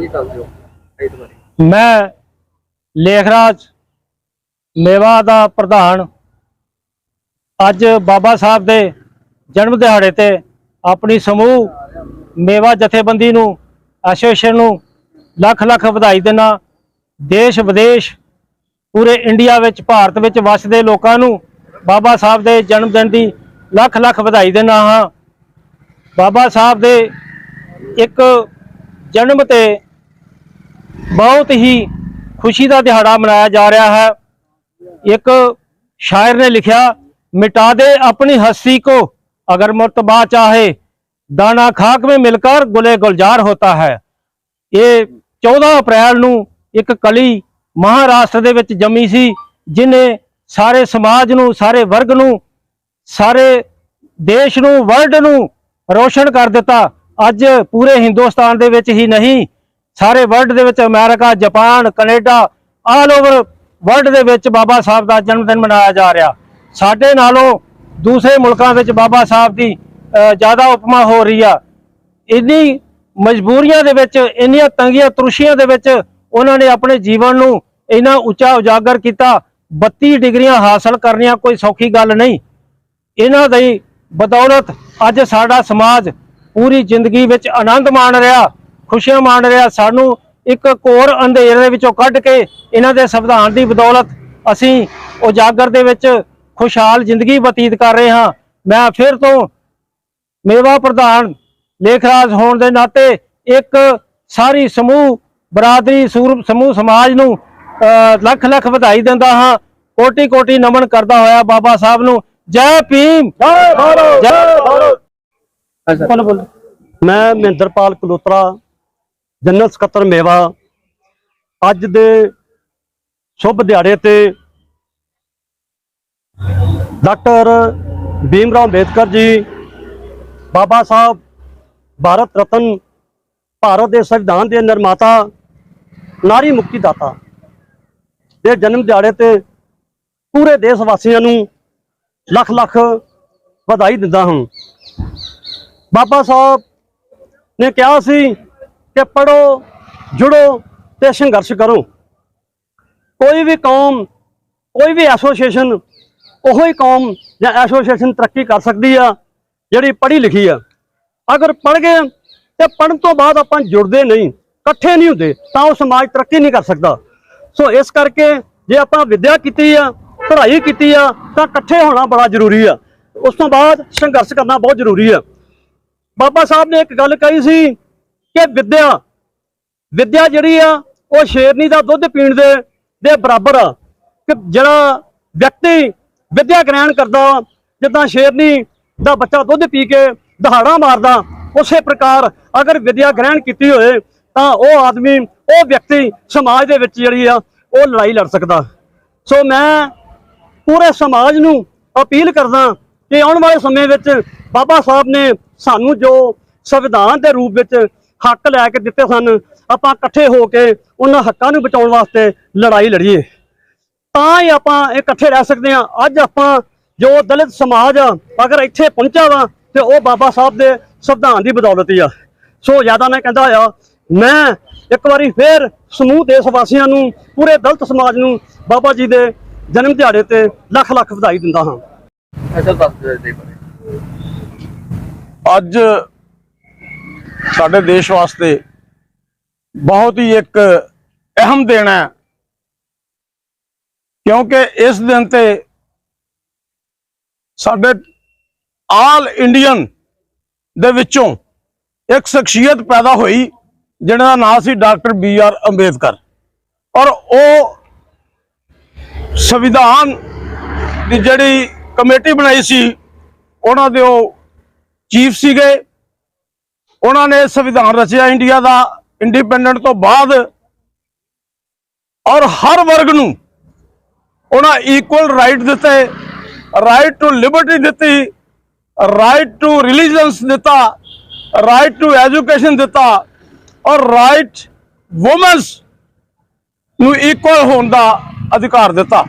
ਹਾਂਜੀ, ਦੱਸ ਦਿਓ। ਇਸ ਬਾਰੇ ਮੈਂ ਲੇਖਰਾਜ ਮੇਵਾ ਦਾ ਪ੍ਰਧਾਨ ਅੱਜ ਬਾਬਾ ਸਾਹਿਬ ਦੇ ਜਨਮ ਦਿਹਾੜੇ ਤੇ ਆਪਣੀ ਸਮੂਹ ਮੇਵਾ ਜਥੇਬੰਦੀ ਨੂੰ, ਐਸੋਸੀਏਸ਼ਨ ਨੂੰ ਲੱਖ ਲੱਖ ਵਧਾਈ ਦੇਣਾ ਦੇਸ਼ ਵਿਦੇਸ਼, ਪੂਰੇ ਇੰਡੀਆ ਵਿੱਚ, ਭਾਰਤ ਵਿੱਚ ਵਸਦੇ ਲੋਕਾਂ ਨੂੰ ਬਾਬਾ ਸਾਹਿਬ ਦੇ ਜਨਮ ਦਿਨ ਦੀ ਲੱਖ ਲੱਖ ਵਧਾਈ ਦੇਣਾ ਹਾਂ। ਬਾਬਾ ਸਾਹਿਬ ਦੇ ਇੱਕ ਜਨਮ ਤੇ ਬਹੁਤ ਹੀ ਖੁਸ਼ੀ ਦਾ ਦਿਹਾੜਾ ਮਨਾਇਆ ਜਾ ਰਿਹਾ ਹੈ। ਇੱਕ ਸ਼ਾਇਰ ਨੇ ਲਿਖਿਆ, ਮਿਟਾ ਦੇ ਆਪਣੀ ਹਸਤੀ ਕੋ, ਅਗਰ ਮਰਤਬਾ ਚਾਹੇ, ਦਾਣਾ ਖਾਕ ਮੇ ਮਿਲਕਰ ਗੁਲੇ ਗੁਲਜ਼ਾਰ ਹੋਤਾ ਹੈ। ਇਹ 14 ਅਪ੍ਰੈਲ ਨੂੰ ਇੱਕ ਕਲੀ ਮਹਾਰਾਸ਼ਟਰ ਦੇ ਵਿੱਚ ਜੰਮੀ ਸੀ, ਜਿਨੇ ਸਾਰੇ ਸਮਾਜ ਨੂੰ, ਸਾਰੇ ਵਰਗ ਨੂੰ, ਸਾਰੇ ਦੇਸ਼ ਨੂੰ ਵਰਲਡ ਨੂੰ ਰੋਸ਼ਨ ਕਰ ਦਿੱਤਾ। ਅੱਜ ਪੂਰੇ ਹਿੰਦੁਸਤਾਨ ਦੇ ਵਿੱਚ ਹੀ ਨਹੀਂ ਸਾਰੇ ਵਰਲਡ ਦੇ ਵਿੱਚ America Japan Canada all over world ਦੇ ਵਿੱਚ ਬਾਬਾ ਸਾਹਿਬ ਦਾ ਜਨਮ ਦਿਨ ਮਨਾਇਆ ਜਾ ਰਿਹਾ। ਸਾਡੇ ਨਾਲੋਂ ਦੂਸਰੇ ਮੁਲਕਾਂ ਵਿੱਚ ਬਾਬਾ ਸਾਹਿਬ ਦੀ ਜ਼ਿਆਦਾ ਉਪਮਾ ਹੋ ਰਹੀ ਆ। ਇੰਨੀ ਮਜਬੂਰੀਆਂ ਦੇ ਵਿੱਚ, ਇੰਨੀਆਂ ਤੰਗੀਆਂ ਤਰੁਸ਼ੀਆਂ ਦੇ ਵਿੱਚ ਉਹਨਾਂ ਨੇ ਆਪਣੇ ਜੀਵਨ ਨੂੰ ਇੰਨਾ ਉੱਚਾ ਉਜਾਗਰ ਕੀਤਾ। 32 ਡਿਗਰੀਆਂ ਹਾਸਲ ਕਰਨੀਆਂ ਕੋਈ ਸੌਖੀ ਗੱਲ ਨਹੀਂ। ਇਹਨਾਂ ਦੀ ਬਦੌਲਤ ਅੱਜ ਸਾਡਾ ਸਮਾਜ ਪੂਰੀ ਜ਼ਿੰਦਗੀ ਵਿੱਚ ਆਨੰਦ ਮਾਣ ਰਿਹਾ। ਖੁਸ਼ੀਆਂ ਮਾਣ ਰਿਹਾ ਸਾਨੂੰ ਇੱਕ ਘੋਰ ਅੰਧੇਰੇ ਵਿੱਚੋਂ ਕੱਢ ਕੇ ਇਹਨਾਂ ਦੇ ਸੰਵਿਧਾਨ ਦੀ ਬਦੌਲਤ ਅਸੀਂ ਉਜਾਗਰ ਦੇ ਵਿੱਚ ਖੁਸ਼ਹਾਲ ਜ਼ਿੰਦਗੀ ਬਤੀਤ ਕਰ ਰਹੇ ਹਾਂ। ਮੈਂ ਫਿਰ ਤੋਂ ਮੇਵਾ ਪ੍ਰਧਾਨ ਲੇਖਰਾਜ ਹੋਣ ਦੇ ਨਾਤੇ ਇੱਕ ਸਾਰੀ ਸਮੂਹ ਬਰਾਦਰੀ ਸੂਰ ਸਮੂਹ ਸਮਾਜ ਨੂੰ ਅਹ, ਲੱਖ ਲੱਖ ਵਧਾਈ ਦਿੰਦਾ ਹਾਂ। ਕੋਟੀ ਕੋਟੀ ਨਮਨ ਕਰਦਾ ਹੋਇਆ ਬਾਬਾ ਸਾਹਿਬ ਨੂੰ। ਜੈ ਭੀਮ! ਜੈ ਭਾਰਤ ਜੈ ਭਾਰਤ! ਹਾਂਜੀ ਬੋਲੋ ਬੋਲੋ ਮੈਂ ਮਹਿੰਦਰਪਾਲ ਕਲੋਤਰਾ ਜਨਰਲ ਸਕੱਤਰ ਮੇਵਾ, ਅੱਜ ਦੇ ਸ਼ੁਭ ਦਿਹਾੜੇ ਤੇ ਡਾਕਟਰ ਭੀਮ ਰਾਓ ਅੰਬੇਦਕਰ ਜੀ, ਬਾਬਾ ਸਾਹਿਬ ਭਾਰਤ ਰਤਨ, ਭਾਰਤ ਦੇ ਸੰਵਿਧਾਨ ਦੇ ਨਿਰਮਾਤਾ, ਨਾਰੀ ਮੁਕਤੀ ਦਾਤਾ ਦੇ ਜਨਮ ਦਿਹਾੜੇ ਤੇ ਪੂਰੇ ਦੇਸ਼ ਵਾਸੀਆਂ ਨੂੰ ਲੱਖ ਲੱਖ ਵਧਾਈ ਦਿੰਦਾ ਹਾਂ। ਬਾਬਾ ਸਾਹਿਬ ਨੇ ਕਿਹਾ ਸੀ ਕਿ ਪੜੋ ਜੁੜੋ ਤੇ ਸੰਘਰਸ਼ ਕਰੋ। ਕੋਈ ਵੀ ਕੌਮ, ਕੋਈ ਵੀ ਐਸੋਸੀਏਸ਼ਨ, ਉਹੋ ਹੀ ਕੌਮ ਜਾਂ ਐਸੋਸੀਏਸ਼ਨ ਤਰੱਕੀ ਕਰ ਸਕਦੀ ਆ, ਜਿਹੜੀ ਪੜ੍ਹੀ ਲਿਖੀ ਆ। ਅਗਰ ਪੜ੍ਹ ਗਏ ਤੇ ਪੜ੍ਹਨ ਤੋਂ ਬਾਅਦ ਆਪਾਂ ਜੁੜਦੇ ਨਹੀਂ, ਇਕੱਠੇ ਨਹੀਂ ਹੁੰਦੇ, ਤਾਂ ਉਹ ਸਮਾਜ ਤਰੱਕੀ ਨਹੀਂ ਕਰ ਸਕਦਾ। ਸੋ ਇਸ ਕਰਕੇ ਜੇ ਆਪਾਂ ਵਿਦਿਆ ਕੀਤੀ ਆ, ਪੜ੍ਹਾਈ ਕੀਤੀ ਆ, ਤਾਂ ਇਕੱਠੇ ਹੋਣਾ ਬੜਾ ਜ਼ਰੂਰੀ ਆ। ਉਸ ਤੋਂ ਬਾਅਦ ਸੰਘਰਸ਼ ਕਰਨਾ ਬਹੁਤ ਜ਼ਰੂਰੀ ਆ। ਬਾਬਾ ਸਾਹਿਬ ਨੇ ਇੱਕ ਗੱਲ ਕਹੀ ਸੀ ਕਿ ਵਿਦਿਆ ਵਿਦਿਆ ਜਿਹੜੀ ਆ, ਉਹ ਸ਼ੇਰਨੀ ਦਾ ਦੁੱਧ ਪੀਣ ਦੇ ਦੇ ਬਰਾਬਰ ਆ। ਕਿ ਜਿਹੜਾ ਵਿਅਕਤੀ ਵਿਦਿਆ ਗ੍ਰਹਿਣ ਕਰਦਾ, ਜਿੱਦਾਂ ਸ਼ੇਰਨੀ ਦਾ ਬੱਚਾ ਦੁੱਧ ਪੀ ਕੇ ਦਹਾੜਾ ਮਾਰਦਾ, ਉਸੇ ਪ੍ਰਕਾਰ ਅਗਰ ਵਿਦਿਆ ਗ੍ਰਹਿਣ ਕੀਤੀ ਹੋਏ, ਤਾਂ ਉਹ ਆਦਮੀ, ਉਹ ਵਿਅਕਤੀ ਸਮਾਜ ਦੇ ਵਿੱਚ ਜਿਹੜੀ ਆ, ਉਹ ਲੜਾਈ ਲੜ ਸਕਦਾ। ਸੋ ਮੈਂ ਪੂਰੇ ਸਮਾਜ ਨੂੰ ਅਪੀਲ ਕਰਦਾ ਕਿ ਆਉਣ ਵਾਲੇ ਸਮੇਂ ਵਿੱਚ ਬਾਬਾ ਸਾਹਿਬ ਨੇ ਸਾਨੂੰ ਜੋ ਸੰਵਿਧਾਨ ਦੇ ਰੂਪ ਵਿੱਚ ਹੱਕ ਲੈ ਕੇ ਦਿੱਤੇ ਸਨ। ਆਪਾਂ ਇਕੱਠੇ ਹੋ ਕੇ ਉਹਨਾਂ ਹੱਕਾਂ ਨੂੰ ਬਚਾਉਣ ਵਾਸਤੇ ਲੜਾਈ ਲੜੀਏ। ਤਾਂ ਹੀ ਆਪਾਂ ਇਕੱਠੇ ਰਹਿ ਸਕਦੇ ਹਾਂ। ਅੱਜ ਆਪਾਂ ਜੋ ਦਲਿਤ ਸਮਾਜ ਆ ਅਗਰ ਇੱਥੇ ਪਹੁੰਚਾ ਵਾ ਤੇ ਉਹ ਬਾਬਾ ਸਾਹਿਬ ਦੇ ਸੰਵਿਧਾਨ ਦੀ ਬਦੌਲਤ ਹੀ ਆ। ਸੋ ਜ਼ਿਆਦਾ ਮੈਂ ਕਹਿੰਦਾ ਆ ਮੈਂ ਇੱਕ ਵਾਰੀ ਫੇਰ ਸਮੂਹ ਦੇਸ਼ ਵਾਸੀਆਂ ਨੂੰ ਪੂਰੇ ਦਲਿਤ ਸਮਾਜ ਨੂੰ ਬਾਬਾ ਜੀ ਦੇ ਜਨਮ ਦਿਹਾੜੇ ਤੇ ਲੱਖ ਲੱਖ ਵਧਾਈ ਦਿੰਦਾ ਹਾਂ। ਅੱਜ ਸਾਡੇ ਦੇਸ਼ ਵਾਸਤੇ ਬਹੁਤ ਹੀ ਇੱਕ ਅਹਿਮ ਦਿਨ ਹੈ। ਕਿਉਂਕਿ ਇਸ ਦਿਨ ਤੇ ਸਾਡੇ ਆਲ ਇੰਡੀਅਨ ਦੇ ਵਿੱਚੋਂ ਇੱਕ ਸ਼ਖਸੀਅਤ ਪੈਦਾ ਹੋਈ, ਜਿਹਨਾਂ ਦਾ ਨਾਮ ਸੀ ਡਾਕਟਰ ਬੀ ਆਰ ਅੰਬੇਦਕਰ। ਔਰ ਉਹ ਸੰਵਿਧਾਨ ਦੀ ਜਿਹੜੀ ਕਮੇਟੀ ਬਣਾਈ ਸੀ, ਉਹਨਾਂ ਦੇ ਉਹ ਚੀਫ ਸੀਗੇ। ਉਹਨਾਂ ਨੇ ਸੰਵਿਧਾਨ ਰਚਿਆ ਇੰਡੀਆ ਦਾ ਇੰਡੀਪੈਂਡੈਂਟ ਤੋਂ ਬਾਅਦ ਔਰ ਹਰ ਵਰਗ ਨੂੰ ਉਹਨਾਂ ਇਕੁਅਲ ਰਾਈਟ ਦਿੱਤੇ ਰਾਈਟ ਟੂ ਲਿਬਰਟੀ ਦਿੱਤੀ ਰਾਈਟ ਟੂ ਰਿਲੀਜੀਅਨਸ ਦਿੱਤਾ ਰਾਈਟ ਟੂ ਐਜੂਕੇਸ਼ਨ ਦਿੱਤਾ ਔਰ ਰਾਈਟ ਔਮਨਸ ਨੂੰ ਇਕੁਅਲ ਹੋਣ ਦਾ ਅਧਿਕਾਰ ਦਿੱਤਾ।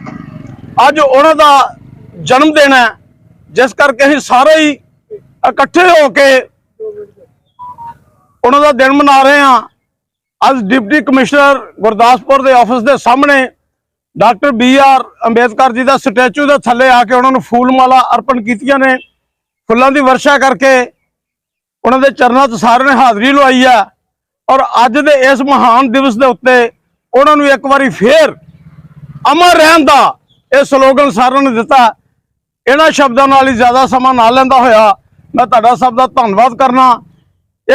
ਅੱਜ ਉਹਨਾਂ ਦਾ ਜਨਮ ਦਿਨ ਹੈ, ਜਿਸ ਕਰਕੇ ਅਸੀਂ ਸਾਰੇ ਹੀ ਇਕੱਠੇ ਹੋ ਕੇ ਉਹਨਾਂ ਦਾ ਦਿਨ ਮਨਾ ਰਹੇ ਹਾਂ। ਅੱਜ ਡਿਪਟੀ ਕਮਿਸ਼ਨਰ ਗੁਰਦਾਸਪੁਰ ਦੇ ਆਫਿਸ ਦੇ ਸਾਹਮਣੇ doctor B R Ambedkar ji ਦਾ ਸਟੈਚੂ ਦੇ ਥੱਲੇ ਆ ਕੇ ਉਹਨਾਂ ਨੂੰ ਫੂਲ ਮਾਲਾ ਅਰਪਣ ਕੀਤੀਆਂ ਨੇ। ਫੁੱਲਾਂ ਦੀ ਵਰਸ਼ਾ ਕਰਕੇ ਉਹਨਾਂ ਦੇ ਚਰਨਾਂ 'ਚ ਸਾਰਿਆਂ ਨੇ ਹਾਜ਼ਰੀ ਲਵਾਈ ਆ ਔਰ ਅੱਜ ਦੇ ਇਸ ਮਹਾਨ ਦਿਵਸ ਦੇ ਉੱਤੇ ਉਹਨਾਂ ਨੂੰ ਇੱਕ ਵਾਰੀ ਫੇਰ ਅਮਰ ਰਹਿਣ ਦਾ ਇਹ ਸਲੋਗਨ ਸਾਰਿਆਂ ਨੇ ਦਿੱਤਾ। ਇਹਨਾਂ ਸ਼ਬਦਾਂ ਨਾਲ ਹੀ ਜ਼ਿਆਦਾ ਸਮਾਂ ਨਾ ਲੈਂਦਾ ਹੋਇਆ। ਮੈਂ ਤੁਹਾਡਾ ਸਭ ਦਾ ਧੰਨਵਾਦ ਕਰਨਾ।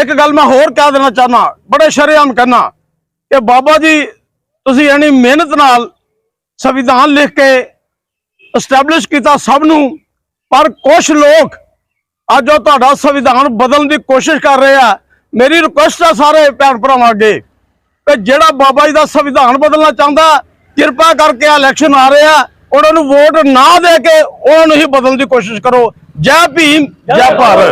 ਇੱਕ ਗੱਲ ਮੈਂ ਹੋਰ ਕਹਿ ਦੇਣਾ ਚਾਹਨਾ ਬੜੇ ਸ਼ਰੇਆਮ ਕਹਿਣਾ ਕਿ ਬਾਬਾ ਜੀ, ਤੁਸੀਂ ਐਨੀ ਮਿਹਨਤ ਨਾਲ ਸੰਵਿਧਾਨ ਲਿਖ ਕੇ ਐਸਟੈਬਲਿਸ਼ ਕੀਤਾ ਸਭ ਨੂੰ, ਪਰ ਕੁਝ ਲੋਕ ਅੱਜ ਉਹ ਤੁਹਾਡਾ ਸੰਵਿਧਾਨ ਬਦਲਣ ਦੀ ਕੋਸ਼ਿਸ਼ ਕਰ ਰਹੇ ਆ। ਮੇਰੀ ਰਿਕੁਐਸਟ ਆ ਸਾਰੇ ਭੈਣ ਭਰਾਵਾਂ ਅੱਗੇ ਕਿ ਜਿਹੜਾ ਬਾਬਾ ਜੀ ਦਾ ਸੰਵਿਧਾਨ ਬਦਲਣਾ ਚਾਹੁੰਦਾ, ਕਿਰਪਾ ਕਰਕੇ ਇਲੈਕਸ਼ਨ ਆ ਰਹੇ ਆ, ਉਹਨਾਂ ਨੂੰ ਵੋਟ ਨਾ ਦੇ ਕੇ ਉਹਨਾਂ ਨੂੰ ਹੀ ਬਦਲਣ ਦੀ ਕੋਸ਼ਿਸ਼ ਕਰੋ। ਜੈ ਭੀਮ, ਜੈ ਭਾਰਤ।